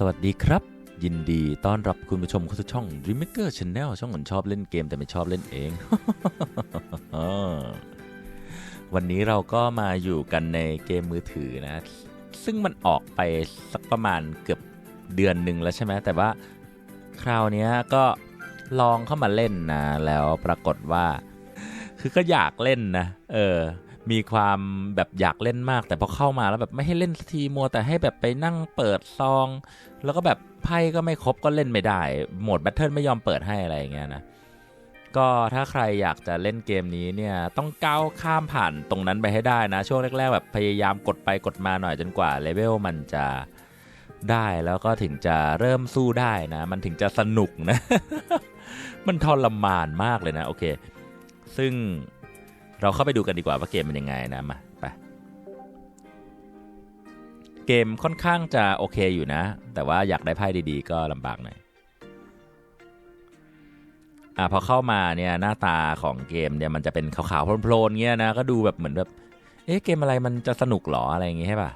สวัสดีครับ ยินดีต้อนรับคุณผู้ชมเข้าสู่ช่อง Dreammaker Channel ช่องคนชอบเล่นเกมแต่ไม่ชอบเล่นเอง วันนี้เราก็มาอยู่กันในเกมมือถือนะ ซึ่งมันออกไปสักประมาณเกือบเดือนหนึ่งแล้วใช่ไหมแต่ว่าคราวนี้ก็ลองเข้ามาเล่นนะ แล้วปรากฏว่า คือก็อยากเล่นนะ เออ มีความแบบอยากเล่นมาก แต่พอเข้ามาแล้วแบบไม่ให้เล่นทีมัวแต่ให้แบบไปนั่งเปิดซอง แล้วก็แบบไพ่ก็ไม่ครบก็เล่นไม่ได้โหมดแบทเทิลไม่ยอมเปิดให้อะไรอย่างเงี้ยนะก็ถ้าใครอยากจะเล่นเกมนี้เนี่ยต้องก้าวข้ามผ่านตรงนั้นไปให้ได้นะ ช่วงแรกๆแบบพยายามกดไปกดมาหน่อยจนกว่าเลเวลมันจะได้แล้วก็ถึงจะเริ่มสู้ได้นะ มันถึงจะสนุกนะ มันทรมานมากเลยนะ โอเค ซึ่ง เราเข้าไปดูกันดีกว่าว่าเกมมันยังไงนะมาไปเกมค่อนข้างจะโอเคอยู่นะ แต่ว่าอยากได้ไพ่ดีๆ ก็ลำบากหน่อยอะพอเข้ามาเนี่ยหน้าตาของเกมเนี่ยมันจะเป็นขาวๆโพลนๆเงี้ยนะก็ดูแบบเหมือนแบบเอ๊ะเกมอะไรมันจะสนุกหรออะไรอย่างงี้ใช่ป่ะ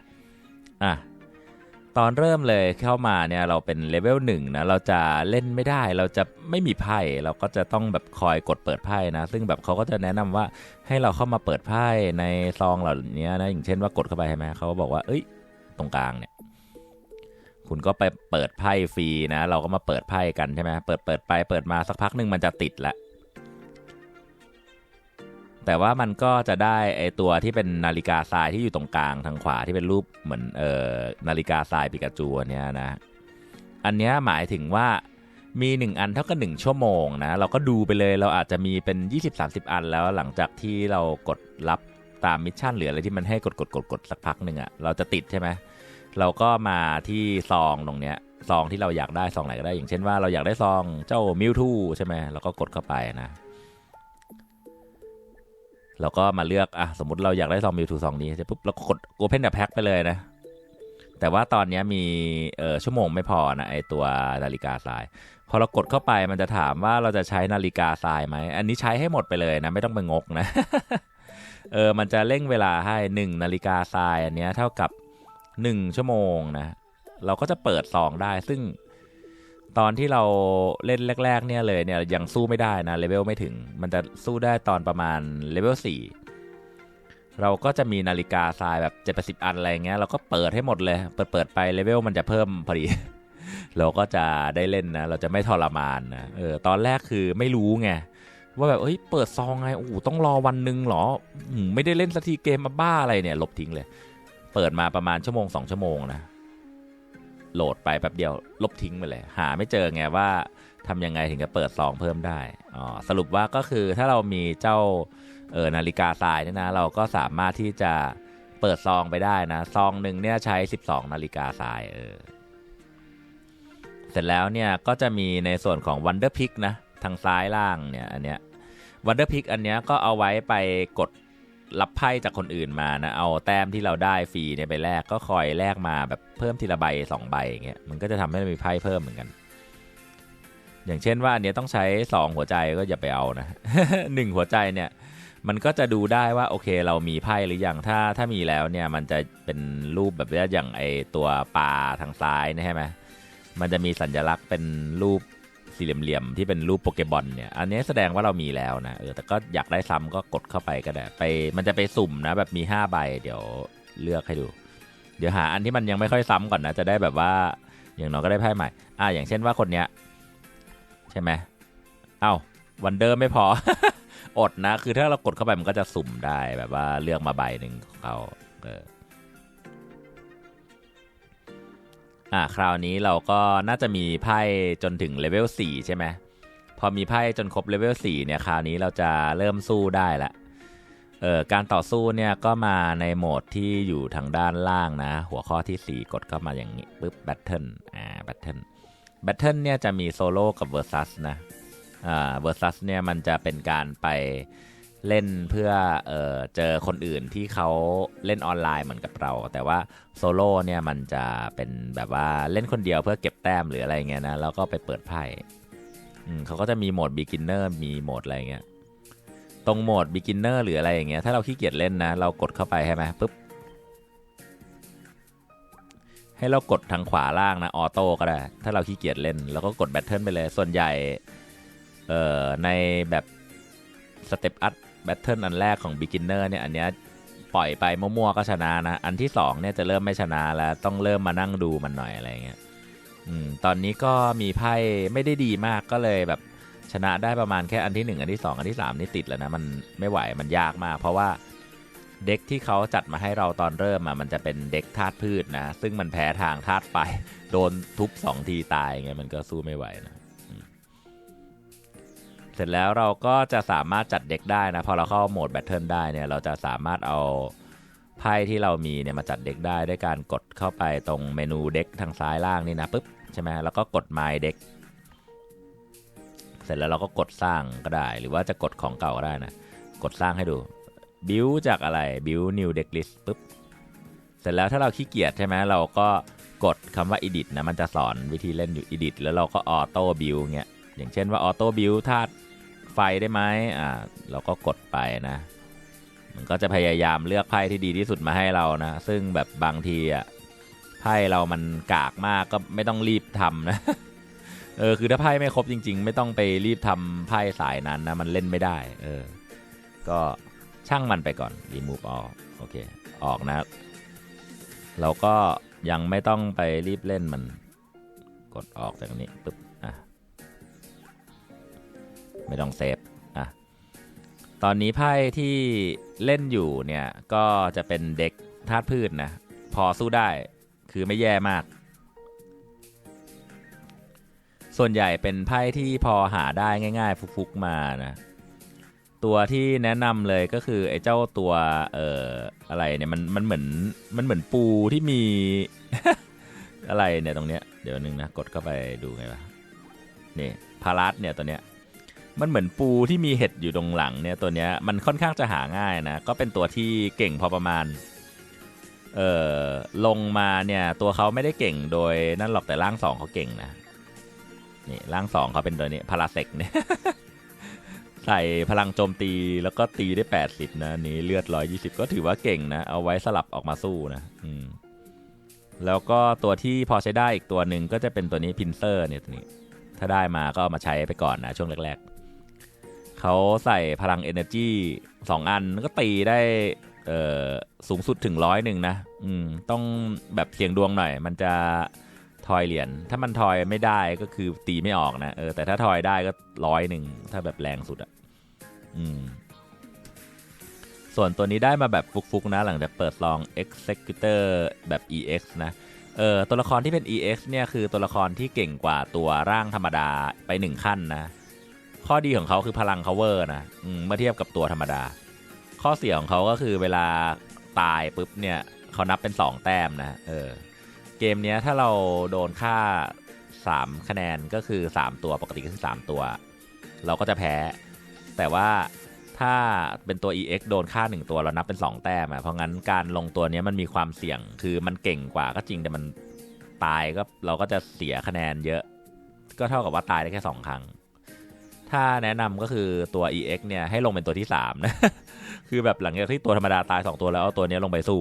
อะ ตอนเริ่มเลยเข้ามาเนี่ยเราเป็นเลเวลหนึ่งนะเราจะเล่นไม่ได้เราจะไม่มีไพ่เราก็จะต้องแบบคอยกดเปิดไพ่นะ ซึ่งแบบเขาก็จะแนะนำว่าให้เราเข้ามาเปิดไพ่ในซองเหล่านี้นะอย่างเช่นว่ากดเข้าไปใช่ไหมเขาก็บอกว่า เอ้ย ตรงกลางเนี่ยคุณก็ไปเปิดไพ่ฟรีนะ เราก็มาเปิดไพ่กันใช่ไหมเปิดเปิดไปเปิดมาสักพักหนึ่งมันจะติดละ แต่ว่ามันก็จะได้ไอตัวที่เป็นนาฬิกาทรายที่อยู่ตรงกลางทางขวาที่เป็นรูปเหมือนเอ่อนาฬิกาทรายปิกาจูอันเนี้ยนะ อันเนี้ยหมายถึงว่ามี1อันเท่ากับ1ชั่วโมงนะ เราก็ดูไปเลยเราอาจจะมีเป็น 20-30 อันแล้วหลังจากที่เรากดรับตามมิชชั่นหรืออะไรที่มันให้กดกดกดกดสักพักหนึ่งอะ่ะเราจะติดใช่ไหมเราก็มาที่ซองตรงเนี้ยซองที่เราอยากได้ซองไหนก็ได้ อย่างเช่นว่าเราอยากได้ซองเจ้ามิวทูใช่ไหมเราก็กดเข้าไปนะ เราก็มาเลือกอะสมมติเราอยากได้ซองมิวทูซองนี้เสร็จปุ๊บเราก็กด Open the Pack ไปเลยนะ แต่ว่าตอนนี้มีเออชั่วโมงไม่พอนะไอตัวนาฬิกาทราย พอเรากดเข้าไปมันจะถามว่าเราจะใช้นาฬิกาทรายไหม อันนี้ใช้ให้หมดไปเลยนะ ไม่ต้องไปงกนะเออมันจะเร่งเวลาให้1นาฬิกาทรายอันเนี้ยเท่ากับ 1 ชั่วโมงนะ เราก็จะเปิดซองได้ซึ่ง ตอนที่เราเล่นแรก ๆ เนี่ยเลยเนี่ยยังสู้ไม่ได้นะเลเวลไม่ถึง มันจะสู้ได้ตอนประมาณเลเวล4เราก็จะมีนาฬิกาทรายแบบ7 80อันอะไรเงี้ยเราก็เปิดให้หมดเลย เปิดเปิดไปเลเวลมันจะเพิ่มพอดี เราก็จะได้เล่นนะ เราจะไม่ทรมานนะเออตอนแรกคือไม่รู้ไงว่าแบบเอ้ยเปิดซองไงโอ้โหต้องรอวันหนึ่งเหรอไม่ได้เล่นสักทีเกมมาบ้าอะไรเนี่ยลบทิ้งเลย เปิดมาประมาณชั่วโมงสองชั่วโมงนะ โหลดไปแป๊บเดียวลบทิ้งไปเลย หาไม่เจอไงว่าทำยังไงถึงจะเปิดซองเพิ่มได้อ๋อสรุปว่าก็คือถ้าเรามีเจ้าเออนาฬิกาทรายเนี่ยนะ เราก็สามารถที่จะเปิดซองไปได้นะ ซองหนึ่งเนี่ยใช้ 12 นาฬิกาทรายเออเสร็จแล้วเนี่ยก็จะมีในส่วนของ Wonder Pick นะ ทางซ้ายล่างเนี่ยอันเนี้ย Wonder Pick อันเนี้ยก็เอาไว้ไปกด รับไพ่จากคนอื่นมานะ เอาแต้มที่เราได้ฟรีเนี่ยไปแลกก็คอยแลกมาแบบเพิ่มทีละใบสองใบอย่างเงี้ยมันก็จะทำให้มีไพ่เพิ่มเหมือนกัน อย่างเช่นว่าอันเนี้ยต้องใช้2หัวใจก็อย่าไปเอานะหนึ่งหัวใจเนี่ยมันก็จะดูได้ว่าโอเคเรามีไพ่หรือยังถ้าถ้ามีแล้วเนี่ยมันจะเป็นรูปแบบอย่างไอตัวปลาทางซ้ายนะใช่ไหมมันจะมีสัญลักษณ์เป็นรูป สี่เหลี่ยมๆที่เป็นรูปโปเกบอลเนี่ยอันนี้แสดงว่าเรามีแล้วนะเออแต่ก็อยากได้ซ้ำก็กดเข้าไปก็ได้ไป มันจะไปสุ่มนะแบบมี 5 ใบ เดี๋ยวเลือกให้ดู เดี๋ยวหาอันที่มันยังไม่ค่อยซ้ำก่อนนะจะได้แบบว่าอย่างน้อยก็ได้ไพ่ใหม่อ่าอย่างเช่นว่าคนเนี้ยใช่ไหมเอ้าวันเดอร์ไม่พอ อดนะ คือถ้าเรากดเข้าไปมันก็จะสุ่มได้แบบว่าเลือกมาใบหนึ่งของเขาเออ อ่าคราวนี้เราก็น่าจะมีไพ่จนถึงเลเวล4ใช่ไหมพอมีไพ่จนครบเลเวล4เนี่ยคราวนี้เราจะเริ่มสู้ได้ละเอ่อการต่อสู้เนี่ยก็มาในโหมดที่อยู่ทางด้านล่างนะ หัวข้อที่ 4 กดเข้ามาอย่างนี้ปุ๊บแบทเทิลอ่าแบทเทิลแบทเทิลเนี่ยจะมีโซโล่กับเวอร์ซัสนะอ่าเวอร์ซัสเนี่ยมันจะเป็นการไป เล่นเพื่อเออเจอคนอื่นที่เขาเล่นออนไลน์เหมือนกับเรา แต่ว่าโซโล่เนี่ยมันจะเป็นแบบว่าเล่นคนเดียวเพื่อเก็บแต้มหรืออะไรเงี้ยนะแล้วก็ไปเปิดไพ่เขาก็จะมีโหมด beginner มีโหมดอะไรเงี้ยตรงโหมด beginner หรืออะไรอย่างเงี้ยถ้าเราขี้เกียจเล่นนะ เรากดเข้าไปใช่ไหมปุ๊บให้เรากดทางขวาล่างนะออโต้ก็ได้ ถ้าเราขี้เกียจเล่นแล้วก็กดแบตเทิลไปเลย ส่วนใหญ่ เอ่อในแบบสเต็ปอัพ แบตเทิลอันแรกของ beginner เนี่ยอันเนี้ยปล่อยไปมั่วๆก็ชนะนะ อันที่สองเนี่ยจะเริ่มไม่ชนะแล้วต้องเริ่มมานั่งดูมันหน่อยอะไรเงี้ยอืมตอนนี้ก็มีไพ่ไม่ได้ดีมากก็เลยแบบชนะได้ประมาณแค่อันที่หนึ่งอันที่สองอันที่สามนี่ติดแล้วนะมันไม่ไหวมันยากมาก เพราะว่าเด็กที่เขาจัดมาให้เราตอนเริ่มอะมันจะเป็นเด็กธาตุพืชนะ ซึ่งมันแพ้ทางธาตุไฟโดนทุบสองทีตายไงมันก็สู้ไม่ไหวนะ เสร็จแล้วเราก็จะสามารถจัดเด็กได้นะ พอเราเข้าโหมดแบทเทิลได้เนี่ย เราจะสามารถเอาไพ่ที่เรามีเนี่ยมาจัดเด็กได้ด้วยการกดเข้าไปตรงเมนูเด็กทางซ้ายล่างนี่นะปุ๊บใช่ไหมแล้วก็กด My เด็กเสร็จแล้วเราก็กดสร้างก็ได้ หรือว่าจะกดของเก่าก็ได้นะ กดสร้างให้ดู บิวจากอะไรบิว new deck list ปุ๊บเสร็จแล้วถ้าเราขี้เกียจใช่ไหมเราก็กดคำว่า edit นะมันจะสอนวิธีเล่นอยู่ edit แล้วเราก็ auto build เงี้ย อย่างเช่นว่า auto build ธาตุไฟได้ไหมอ่าเราก็กดไปนะ มันก็จะพยายามเลือกไพ่ที่ดีที่สุดมาให้เรานะ ซึ่งแบบบางทีอะไพ่เรามันกากมากก็ไม่ต้องรีบทำนะเออคือถ้าไพ่ไม่ครบจริง ๆ ไม่ต้องไปรีบทำไพ่สายนั้นนะมันเล่นไม่ได้ เออ ก็ช่างมันไปก่อน remove ออกโอเคออกนะ เราก็ยังไม่ต้องไปรีบเล่นมันกดออกจากนี้ปึ๊บ ไม่ต้องเซฟอะตอนนี้ไพ่ที่เล่นอยู่เนี่ยก็จะเป็นเด็กธาตุพืชนะพอสู้ได้คือไม่แย่มาก ส่วนใหญ่เป็นไพ่ที่พอหาได้ง่าย ๆ ฟุกๆมานะตัวที่แนะนำเลยก็คือไอ้เจ้าตัวเอ่ออะไรเนี่ยมันมันเหมือนมันเหมือนปูที่มี อะไรเนี่ยตรงเนี้ยเดี๋ยวนึงนะกดเข้าไปดูไงวะนี่พารัสเนี่ยตัวเนี้ย มันเหมือนปูที่มีเห็ดอยู่ตรงหลังเนี่ยตัวเนี้ยมันค่อนข้างจะหาง่ายนะ ก็เป็นตัวที่เก่งพอประมาณเอ่อลงมาเนี่ยตัวเขาไม่ได้เก่งโดยนั่นหรอกแต่ร่างสองเขาเก่งนะนี่ร่างสองเขาเป็นตัวนี้พาราเซกเนี่ยใส่พลังโจมตีแล้วก็ตีได้ 80 นะนี้เลือด 120 ก็ถือว่าเก่งนะ เอาไว้สลับออกมาสู้นะอืมแล้วก็ตัวที่พอใช้ได้อีกตัวหนึ่งก็จะเป็นตัวนี้พินเซอร์เนี่ยตัวนี้ ถ้าได้มาก็เอามาใช้ไปก่อนนะช่วงแรก เขาใส่พลัง Energy 2 อันก็ตีได้สูงสุดถึงร้อยหนึ่งนะต้องแบบเสียงดวงหน่อย มันจะทอยเหรียญถ้ามันทอยไม่ได้ก็คือตีไม่ออกนะเออแต่ถ้าทอยได้ก็ร้อยหนึ่งถ้าแบบแรงสุดอะอืมส่วนตัวนี้ได้มาแบบฟุกๆนะ หลังจากเปิดลอง Executor แบบ EX นะเออตัวละครที่เป็น EX เนี่ยคือตัวละครที่เก่งกว่าตัวร่างธรรมดาไปหนึ่งขั้นนะ ข้อดีของเขาคือพลัง cover นะเมื่อเทียบกับตัวธรรมดา ข้อเสียของเขาก็คือเวลาตายปุ๊บเนี่ยเขานับเป็น 2 แต้มนะเออเกมเนี้ยถ้าเราโดนค่า 3 คะแนนก็คือ 3 ตัวปกติก็คือ 3 ตัว เราก็จะแพ้ แต่ว่าถ้าเป็นตัว EX โดนค่า 1 ตัวเรานับเป็น 2 แต้มอะเพราะงั้นการลงตัวเนี้ยมันมีความเสี่ยงคือมันเก่งกว่าก็จริงแต่มันตายก็เราก็จะเสียคะแนนเยอะ ก็เท่ากับว่าตายได้แค่ 2 ครั้ง ถ้าแนะนำก็คือตัว EX เนี่ยให้ลงเป็นตัวที่3นะคือแบบหลังจากที่ตัวธรรมดาตาย 2 ตัวแล้วเอาตัวนี้ลงไปสู้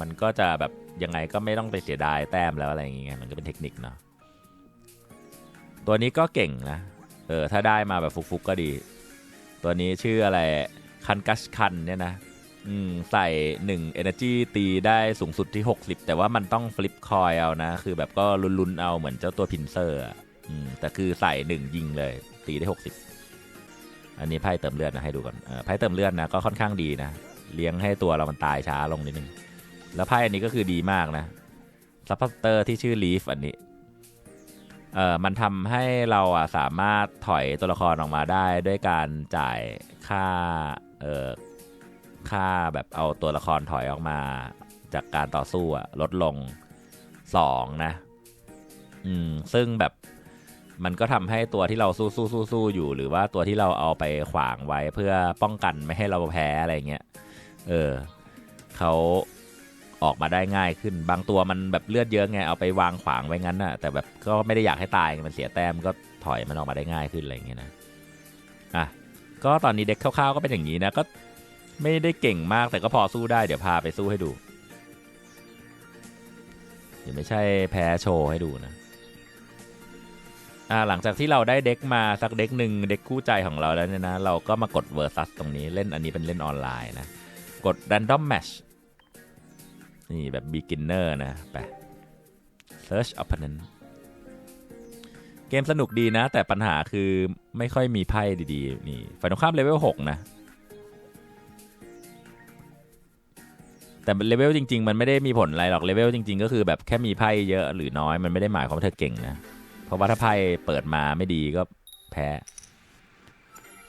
มันก็จะแบบยังไงก็ไม่ต้องไปเสียดายแต้มแล้วอะไรอย่างเงี้ยมันก็เป็นเทคนิคเนาะตัวนี้ก็เก่งนะเออถ้าได้มาแบบฟุกๆก็ดี ตัวนี้ชื่ออะไรคันกัชคันเนี่ยนะอืมใส่1 Energy ตีได้สูงสุดที่ 60 แต่ว่ามันต้องฟลิปคอยเอานะ คือแบบก็ลุนๆเอาเหมือนเจ้าตัวพินเซอร์อะอืมแต่คือใส่ 1 ยิงเลย ตีได้ 60 อันนี้ไพ่เติมเลือดนะให้ดูก่อนไพ่เติมเลือดนะก็ค่อนข้างดีนะ เลี้ยงให้ตัวเรามันตายช้าลงนิดนึง แล้วไพ่อันนี้ก็คือดีมากนะซัพพอร์เตอร์ที่ชื่อลีฟอันนี้เอ่อมันทำให้เราอะสามารถถอยตัวละครออกมาได้ด้วยการจ่ายค่าเอ่อค่าแบบเอาตัวละครถอยออกมาจากการต่อสู้อะลดลงสองนะ อืม ซึ่งแบบ มันก็ทำให้ตัวที่เราสู้สู้สู้สู้อยู่ หรือว่าตัวที่เราเอาไปขวางไว้เพื่อป้องกันไม่ให้เราแพ้อะไรเงี้ย เออเขาออกมาได้ง่ายขึ้น บางตัวมันแบบเลือดเยอะไงเอาไปวางขวางไว้งั้นน่ะ แต่แบบก็ไม่ได้อยากให้ตายมันเสียแต้มก็ถอยมันออกมาได้ง่ายขึ้นอะไรเงี้ยนะ อะ ก็ตอนนี้เด็กคร่าวๆก็เป็นอย่างนี้นะ ก็ไม่ได้เก่งมากแต่ก็พอสู้ได้เดี๋ยวพาไปสู้ให้ดูเดี๋ยวไม่ใช่แพ้โชว์ให้ดูนะ อ่าหลังจากที่เราได้เด็กมาสักเด็กหนึ่งเด็กคู่ใจของเราแล้วเนี่ยนะ เราก็มากด versus ตรงนี้เล่นอันนี้เป็นเล่นออนไลน์นะ กด random match นี่แบบ beginner นะ ไป search opponent เกมสนุกดีนะ แต่ปัญหาคือไม่ค่อยมีไพ่ดีๆ นี่ฝ่ายตรงข้ามเลเวล6นะ แต่เลเวลจริง ๆ มันไม่ได้มีผลอะไรหรอกเลเวลจริง ๆ ก็คือแบบแค่มีไพ่เยอะหรือน้อยมันไม่ได้หมายความว่าเธอเก่งนะ เพราะว่าถ้าไพ่เปิดมาไม่ดีก็แพ้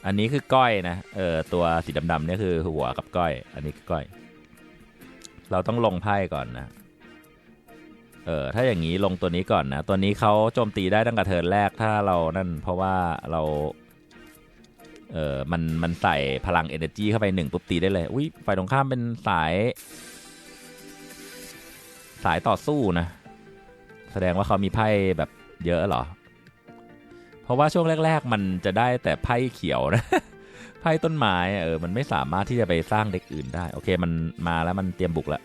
อันนี้คือก้อยนะ เออตัวสีดำๆเนี่ยคือหัวกับก้อย อันนี้คือก้อย เราต้องลงไพ่ก่อนนะ เออถ้าอย่างนี้ลงตัวนี้ก่อนนะ ตัวนี้เขาโจมตีได้ตั้งแต่เทิร์นแรกถ้าเรานั่น เพราะว่าเรา เออมันมันใส่พลัง energy เข้าไปหนึ่งปุ๊บตีได้เลย อุ้ยฝ่ายตรงข้ามเป็นสาย สายต่อสู้นะ แสดงว่าเขามีไพ่แบบ เยอะเหรอ เพราะว่าช่วงแรก ๆ มันจะได้แต่ไพ่เขียวนะไพ่ต้นไม้เออมันไม่สามารถที่จะไปสร้างเด็กอื่นได้ โอเคมันมาแล้วมันเตรียมบุกแล้ว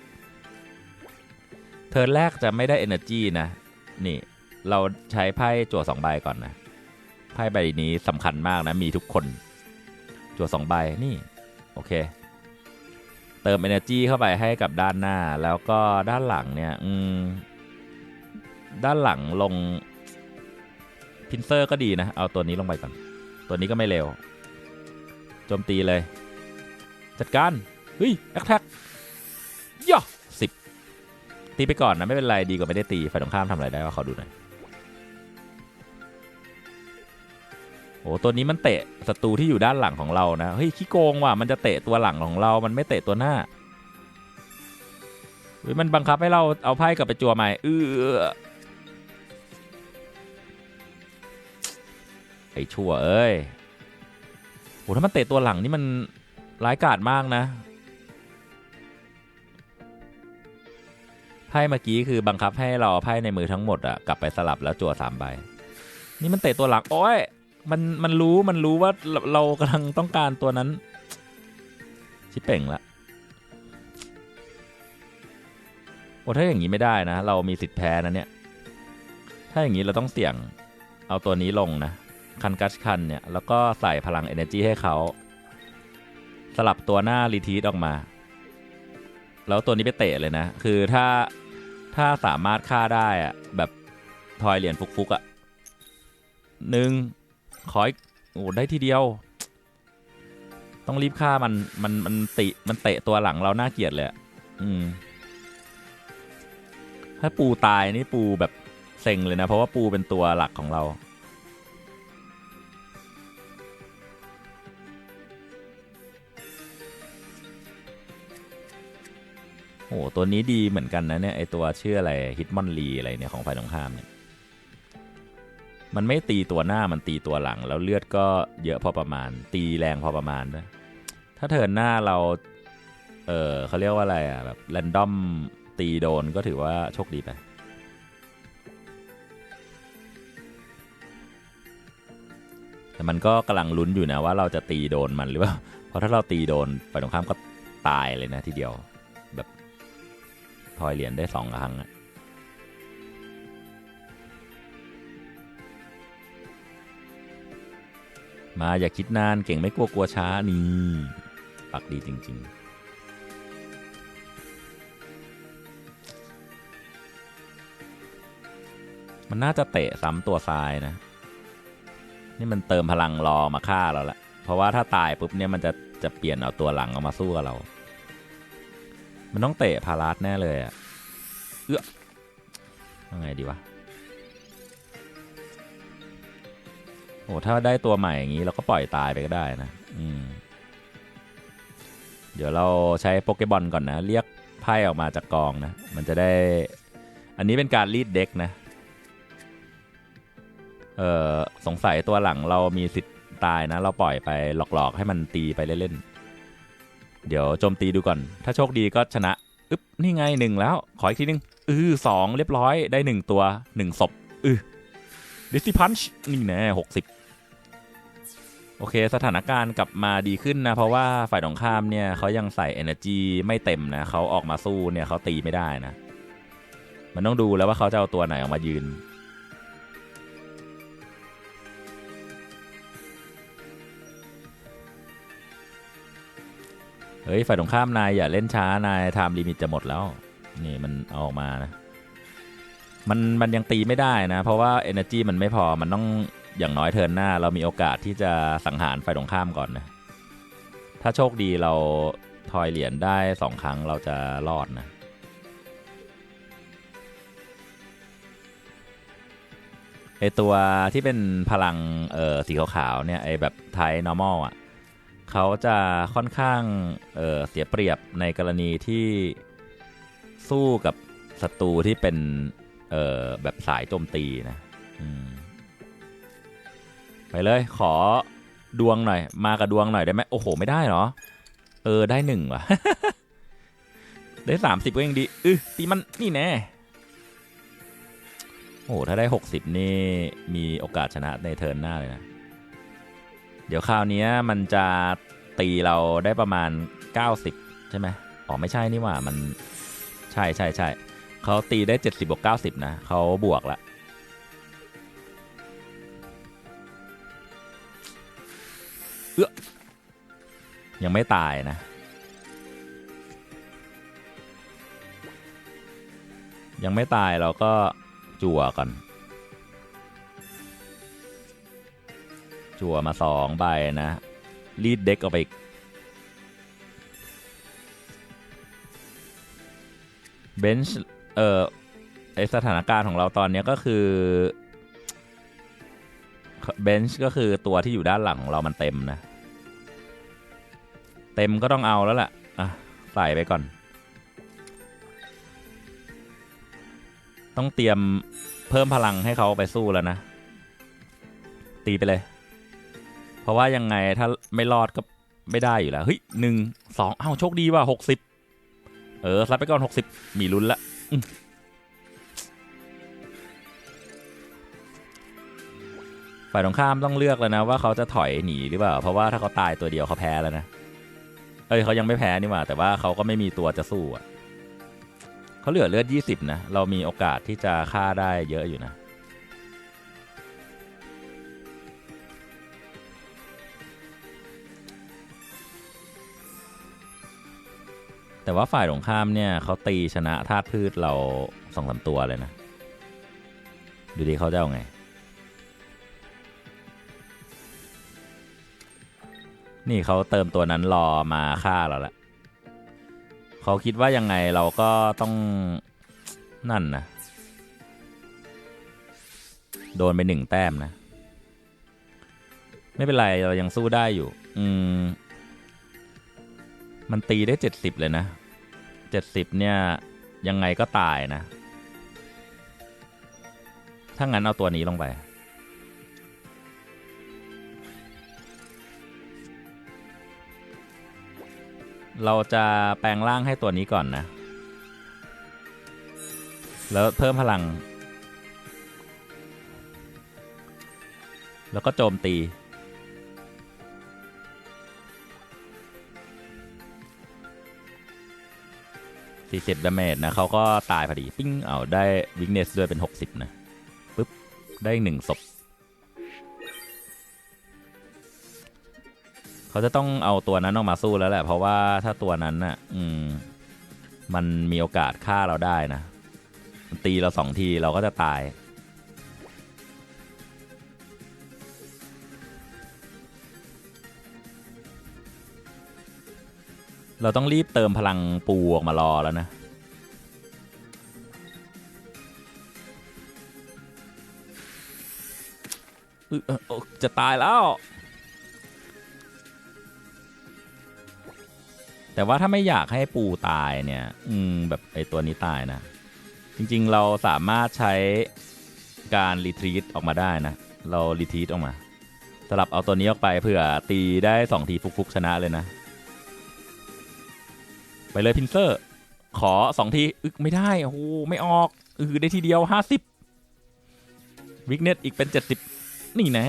เทิร์นแรกจะไม่ได้ energy นะ นี่เราใช้ไพ่จั่วสองใบก่อนนะไพ่ใบนี้สำคัญมากนะมีทุกคน จั่วสองใบนี่โอเค เติม energy เข้าไปให้กับด้านหน้าแล้วก็ด้านหลังเนี่ย อืม ด้านหลังลง พินเซอร์ก็ดีนะ เอาตัวนี้ลงไปก่อน ตัวนี้ก็ไม่เร็ว โจมตีเลย จัดการ เฮ้ยแอคแท็กย่อสิบตีไปก่อนนะ ไม่เป็นไร ดีกว่าไม่ได้ตีฝ่ายตรงข้ามทำอะไรได้ว่าขอดูหน่อย โอ้ตัวนี้มันเตะศัตรูที่อยู่ด้านหลังของเรานะ เฮ้ยขี้โกงว่ะ มันจะเตะตัวหลังของเรา มันไม่เตะตัวหน้าเฮ้ยมันบังคับให้เราเอาไพ่กลับไปจัวใหม่เออ ไอ้ชั่วเอ้ยโหถ้ามันเตะตัวหลังนี่มันร้ายกาจมากนะไพ่เมื่อกี้คือบังคับให้เราไพ่ในมือทั้งหมดอะกลับไปสลับแล้วจั่วสามใบ นี่มันเตะตัวหลังโอ้ยมันมันรู้มันรู้ว่าเราเรากำลังต้องการตัวนั้น ชิเป่งละโอ้ถ้าอย่างนี้ไม่ได้นะ เรามีสิทธิ์แพ้นะเนี่ย ถ้าอย่างนี้เราต้องเสี่ยง เอาตัวนี้ลงนะ คันกัชคันเนี่ย แล้วก็ใส่พลัง energy ให้เขา สลับตัวหน้ารีทีทออกมา แล้วตัวนี้ไปเตะเลยนะ คือถ้าถ้าสามารถฆ่าได้อะแบบทอยเหรียญฟุกๆอะหนึ่งขออีกโอ้ได้ทีเดียว ต้องรีบฆ่ามันมันมันติมันเตะตัวหลังเราหน่าเกลียดเลยอืมถ้าปูตายนี่ปูแบบเซ็งเลยนะ เพราะว่าปูเป็นตัวหลักของเรา อ้ตัวนี้ดีเหมือนกันนะเนี่ยไอตัวชื่ออะไรฮิตมอนลีอะไรเนี่ยของฝ่ายตรงข้ามเนี่ยมันไม่ตีตัวหน้ามันตีตัวหลัง แล้วเลือดก็เยอะพอประมาณ ตีแรงพอประมาณด้วยถ้าเทินหน้าเรา เออเขาเรียกว่าอะไรอะแบบแรนดอมตีโดนก็ถือว่าโชคดีไปแต่มันก็กำลังลุ้นอยู่นะว่าเราจะตีโดนมันหรือเปล่า เพราะถ้าเราตีโดนฝ่ายตรงข้ามก็ตายเลยนะทีเดียว ทอยเหรียญได้สองครั้งอะมาอย่าคิดนานเก่งไม่กลัวกลัวช้านี่ปักดีจริงๆมันน่าจะเตะซ้ำตัวซ้ายนะ นี่มันเติมพลังรอมาฆ่าเราละเพราะว่าถ้าตายปุ๊บเนี่ยมันจะจะเปลี่ยนเอาตัวหลังเอามาสู้กับเรา มันต้องเตะพาราสแน่เลยอะเอื้อยังไงดีวะ โอ้ถ้าได้ตัวใหม่อย่างนี้เราก็ปล่อยตายไปก็ได้นะ อืม เดี๋ยวเราใช้โปเกบอลก่อนนะ เรียกไพ่ออกมาจากกองนะ มันจะได้ อันนี้เป็นการรีดเด็กนะ เออสงสัยตัวหลังเรามีสิทธิ์ตายนะ เราปล่อยไปหลอกๆ ให้มันตีไปเล่นๆ เดี๋ยวโจมตีดูก่อน ถ้าโชคดีก็ชนะอึ๊บนี่ไงหนึ่งแล้ว ขออีกทีนึงอือสองเรียบร้อยได้หนึ่งตัวหนึ่งศพอือดิสติพันช์นี่แน่หกสิบโอเค สถานการณ์กลับมาดีขึ้นนะ เพราะว่าฝ่ายตรงข้ามเนี่ยเขายังใส่ energy ไม่เต็มนะเขาออกมาสู้เนี่ยเขาตีไม่ได้นะ มันต้องดูแล้วว่าเขาจะเอาตัวไหนออกมายืน เฮ้ยฝ่ายตรงข้ามนายอย่าเล่นช้านายไทม์ลิมิตจะหมดแล้ว นี่มันเอาออกมานะมันมันยังตีไม่ได้นะ เพราะว่า Energy มันไม่พอมันต้องอย่างน้อยเทินหน้า เรามีโอกาสที่จะสังหารฝ่ายตรงข้ามก่อนนะถ้าโชคดีเราทอยเหรียญได้สองครั้งเราจะรอดนะไอตัวที่เป็นพลังเอ่อสีขาวๆเนี่ยไอแบบไทย normal อะ เขาจะค่อนข้างเเสียเปรียบในกรณีที่สู้กับศัตรูที่เป็นแบบสายโจมตีนะไปเลย ขอดวงหน่อย มากับดวงหน่อยได้ไหมโอ้โห ไม่ได้เหรอ เออ ได้หนึ่งว่ะ ได้สามสิบก็ยังดีอือตีมันนี่แน่โอ้โห ถ้าได้หกสิบนี่ มีโอกาสชนะในเทิร์นหน้าเลยนะ ดี๋ยวคราวนี้มันจะตีเราได้ประมาณ 90 ใช่ไหมอ๋อไม่ใช่นี่ว่ามันใช่ใช่ใช่เขาตีได้ 70บวก90 นะเขาบวกละเอื้อยังไม่ตายนะ ยังไม่ตายเราก็จั่วก่อน จั่วมาสองใบนะ รีดเด็กออกไปอีกเบนช์เอ่อไอสถานการณ์ของเราตอนนี้ก็คือเบนช์ก็คือตัวที่อยู่ด้านหลังของเรามันเต็มนะ เต็มก็ต้องเอาแล้วล่ะ อะ ใส่ไปก่อน ต้องเตรียมเพิ่มพลังให้เขาไปสู้แล้วนะ ตีไปเลย เพราะว่ายังไงถ้าไม่รอดก็ไม่ได้อยู่แล้วเฮ้ยหนึ่งสองอ้าวโชคดีว่าหกสิบเออซัดไปก่อนหกสิบมีลุ้นละฝ่ายตรงข้ามต้องเลือกแล้วนะว่าเขาจะถอยหนีหรือเปล่า เพราะว่าถ้าเขาตายตัวเดียวเขาแพ้แล้วนะเอ้ยเขายังไม่แพ้นี่หว่า แต่ว่าเขาก็ไม่มีตัวจะสู้อะเขาเหลือเลือดยี่สิบนะ เรามีโอกาสที่จะฆ่าได้เยอะอยู่นะ แต่ว่าฝ่ายตรงข้ามเนี่ยเขาตีชนะธาตุพืชเราสองสามตัวเลยนะ ดูดีเขาจะเอาไง นี่เขาเติมตัวนั้นรอมาฆ่าเราละเขาคิดว่ายังไงเราก็ต้องนั่นนะโดนไปหนึ่งแต้มนะ ไม่เป็นไร เรายังสู้ได้อยู่ อืม มันตีได้เจ็ดสิบเลยนะเจ็ดสิบเนี่ย ยังไงก็ตายนะ ถ้างั้นเอาตัวนี้ลงไป เราจะแปลงร่างให้ตัวนี้ก่อนนะ แล้วเพิ่มพลัง แล้วก็โจมตี 40ดาเมจนะเขาก็ตายพอดี ปิ้งเอาได้วิกเนสด้วยเป็น60นะปุ๊บ ได้หนึ่งศพเขาจะต้องเอาตัวนั้นออกมาสู้แล้วแหละ เพราะว่าถ้าตัวนั้นน่ะ อืม มันมีโอกาสฆ่าเราได้นะ ตีเราสองทีเราก็จะตาย เราต้องรีบเติมพลังปูออกมารอแล้วนะ จะตายแล้ว แต่ว่าถ้าไม่อยากให้ปูตายเนี่ย อืม แบบไอตัวนี้ตายนะ จริง ๆ เราสามารถใช้การรีทรีตออกมาได้นะ เรารีทรีตออกมา สลับเอาตัวนี้ออกไปเผื่อตีได้สองทีฟุกๆชนะเลยนะ ไปเลยพินเซอร์ ขอสองทีอึกไม่ได้โอ้โหไม่ออกอือได้ทีเดียวห้าสิบวิกเน็ตอีกเป็นเจ็ดสิบนี่แน่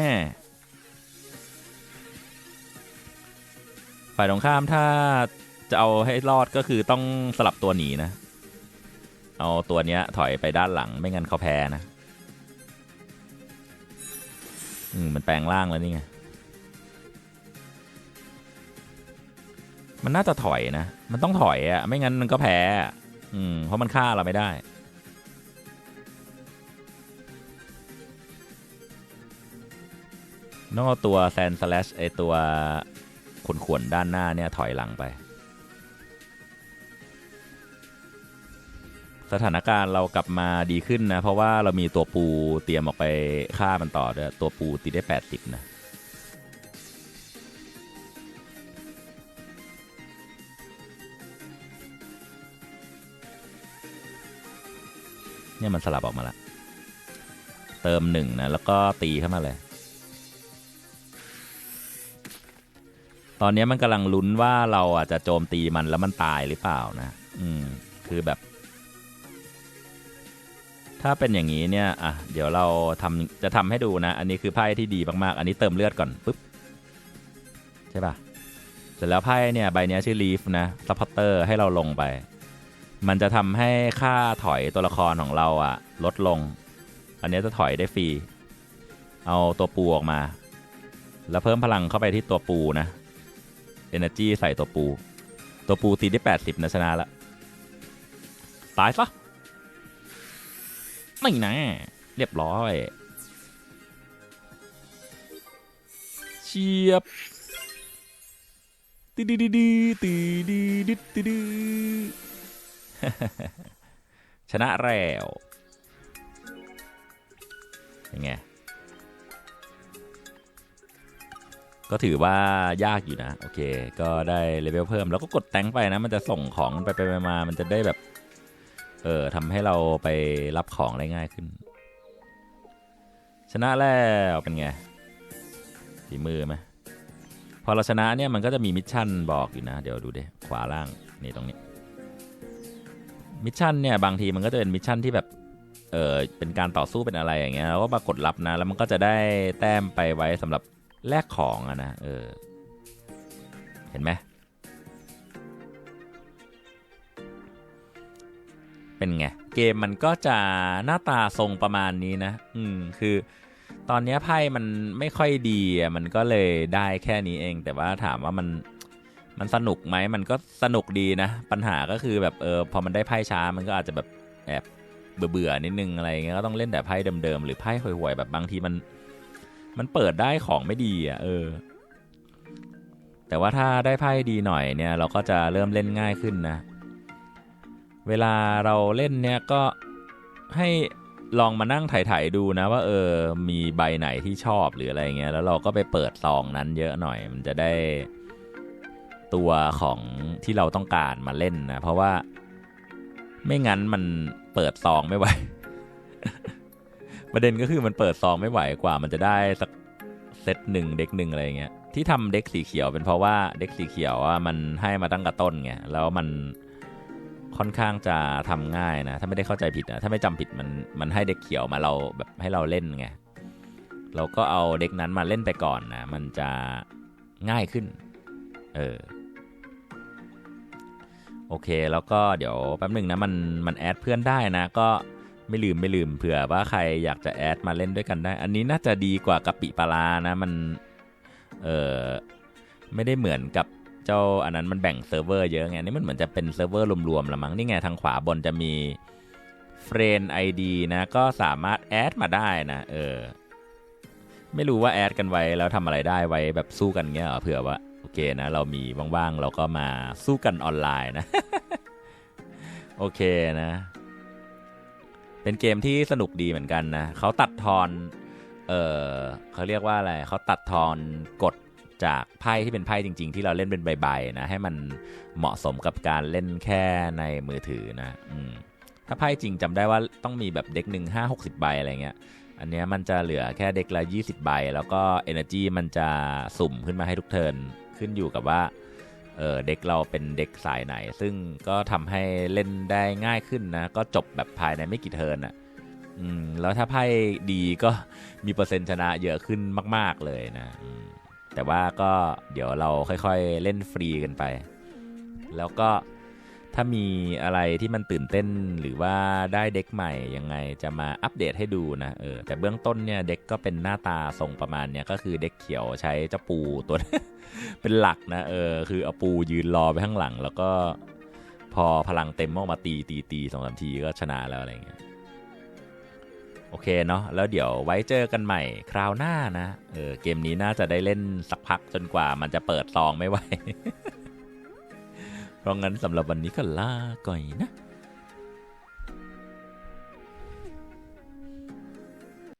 ฝ่ายตรงข้ามถ้าจะเอาให้รอดก็คือต้องสลับตัวหนีนะ เอาตัวเนี้ยถอยไปด้านหลังไม่งั้นเขาแพ้นะ อืมมันแปลงร่างแล้วนี่ไง มันน่าจะถอยนะ มันต้องถอยอะไม่งั้นมันก็แพ้ อืม เพราะมันฆ่าเราไม่ได้ ต้องเอาตัวแซนสแลชไอตัวขนขวนด้านหน้าเนี่ยถอยหลังไป สถานการณ์เรากลับมาดีขึ้นนะ เพราะว่าเรามีตัวปูเตรียมออกไปฆ่ามันต่อด้วยตัวปูตีได้ 80 นะ เนี่ยมันสลับออกมาละเติมหนึ่งนะ แล้วก็ตีเข้ามาเลย ตอนนี้มันกำลังลุ้นว่าเราอะจะโจมตีมันแล้วมันตายหรือเปล่านะ อืม คือแบบ ถ้าเป็นอย่างนี้เนี่ย อะ เดี๋ยวเราทำจะทำให้ดูนะ อันนี้คือไพ่ที่ดีมากๆ อันนี้เติมเลือดก่อนปุ๊บ ใช่ปะเสร็จแล้วไพ่เนี่ยใบนี้ชื่อลีฟนะซัพพอร์เตอร์ให้เราลงไป มันจะทำให้ค่าถอยตัวละครของเราอะลดลง อันนี้จะถอยได้ฟรี เอาตัวปูออกมา แล้วเพิ่มพลังเข้าไปที่ตัวปูนะ Energy ใส่ตัวปู ตัวปูตีได้ 80นะชนะละตายซะไม่นะ เรียบร้อยเชียบตีดีดีดีตีดีดีดีดี ชนะแล้วเป็นไงก็ถือว่ายากอยู่นะ โอเค ก็ได้เลเวลเพิ่มแล้วก็กดแตงไปนะ มันจะส่งของไปไปมา มันจะได้แบบ เออทำให้เราไปรับของได้ง่ายขึ้น ชนะแล้วเป็นไงฝีมือไหมพอเราชนะเนี่ยมันก็จะมีมิชชั่นบอกอยู่นะ เดี๋ยวดูดิขวาล่างนี่ตรงนี้ มิชชั่นเนี่ยบางทีมันก็จะเป็นมิชชั่นที่แบบเออเป็นการต่อสู้เป็นอะไรอย่างเงี้ยแล้วก็มากดรับนะ แล้วมันก็จะได้แต้มไปไว้สำหรับแลกของอะนะเออเห็นไหมเป็นไงเกมมันก็จะหน้าตาทรงประมาณนี้นะ อืมคือตอนนี้ไพ่มันไม่ค่อยดีอะมันก็เลยได้แค่นี้เอง แต่ว่าถามว่ามัน มันสนุกไหมมันก็สนุกดีนะ ปัญหาก็คือแบบเออพอมันได้ไพ่ช้ามันก็อาจจะแบบแอบเบื่อๆนิดนึงอะไรเงี้ยก็ต้องเล่นแต่ไพ่เดิมๆหรือไพ่ห่วยๆแบบบางทีมันมันเปิดได้ของไม่ดีอะเออ แต่ว่าถ้าได้ไพ่ดีหน่อยเนี่ย เราก็จะเริ่มเล่นง่ายขึ้นนะ เวลาเราเล่นเนี่ยก็ให้ลองมานั่งถ่ายๆดูนะว่าเออมีใบไหนที่ชอบหรืออะไรเงี้ยแล้วเราก็ไปเปิดซองนั้นเยอะหน่อย มันจะได้ ตัวของที่เราต้องการมาเล่นนะ เพราะว่าไม่งั้นมันเปิดซองไม่ไหว ประเด็นก็คือมันเปิดซองไม่ไหวกว่ามันจะได้สักเซตหนึ่งเด็กหนึ่งอะไรเงี้ยที่ทำเด็กสีเขียวเป็นเพราะว่าเด็กสีเขียวว่ามันให้มาตั้งแต่ต้นไงแล้วมันค่อนข้างจะทำง่ายนะ ถ้าไม่ได้เข้าใจผิดนะถ้าไม่จำผิดมันมันให้เด็กเขียวมาเราแบบให้เราเล่นไงเราก็เอาเด็กนั้นมาเล่นไปก่อนนะมันจะง่ายขึ้น เออ โอเค แล้วก็เดี๋ยวแป๊บหนึ่งนะมันมันแอดเพื่อนได้นะ ก็ไม่ลืมไม่ลืมเผื่อว่าใครอยากจะแอดมาเล่นด้วยกันได้ อันนี้น่าจะดีกว่ากะปิปลานะมันเออไม่ได้เหมือนกับเจ้าอันนั้นมันแบ่งเซิร์ฟเวอร์เยอะไงนี่มันเหมือนจะเป็นเซิร์ฟเวอร์รวมๆละมั้งนี่ไงทางขวาบนจะมีเฟรนไอดีนะก็สามารถแอดมาได้นะเออไม่รู้ว่าแอดกันไว้แล้วทำอะไรได้ไว้แบบสู้กันเงี้ยเหรอเผื่อว่า เคนะ เรามีว่างๆ เราก็มาสู้กันออนไลน์นะ โอเคนะ เป็นเกมที่สนุกดีเหมือนกันนะ เขาตัดทอน เออเขาเรียกว่าอะไร เขาตัดทอนกฎจากไพ่ที่เป็นไพ่จริง ๆ ที่เราเล่นเป็นใบๆนะ ให้มันเหมาะสมกับการเล่นแค่ในมือถือนะ อืมถ้าไพ่จริงจำได้ว่าต้องมีแบบเด็กหนึ่งห้าหกสิบใบอะไรเงี้ย อันเนี้ยมันจะเหลือแค่เด็กละยี่สิบใบ แล้วก็ Energy มันจะสุ่มขึ้นมาให้ทุกเทิร์น ขึ้นอยู่กับว่าเออเด็กเราเป็นเด็กสายไหน ซึ่งก็ทำให้เล่นได้ง่ายขึ้นนะ ก็จบแบบภายในไม่กี่เทิร์นอะอืมแล้วถ้าไพ่ดีก็มีเปอร์เซ็นต์ชนะเยอะขึ้นมาก ๆเลยนะแต่ว่าก็เดี๋ยวเราค่อยๆเล่นฟรีกันไป แล้วก็ ถ้ามีอะไรที่มันตื่นเต้นหรือว่าได้เด็กใหม่ยังไงจะมาอัปเดตให้ดูนะเออแต่เบื้องต้นเนี่ยเด็กก็เป็นหน้าตาทรงประมาณเนี้ยก็คือเด็กเขียวใช้เจ้าปูตัวเป็นหลักนะเออคือเอาปูยืนรอไปข้างหลัง แล้วก็พอพลังเต็มออกมาตีตีตีสองสามทีก็ชนะแล้วอะไรเงี้ยโอเคเนาะแล้วเดี๋ยวไว้เจอกันใหม่คราวหน้านะเออเกมนี้น่าจะได้เล่นสักพักจนกว่ามันจะเปิดซองไม่ไหว เพราะงั้นสำหรับวันนี้ก็ลาก่อยนะ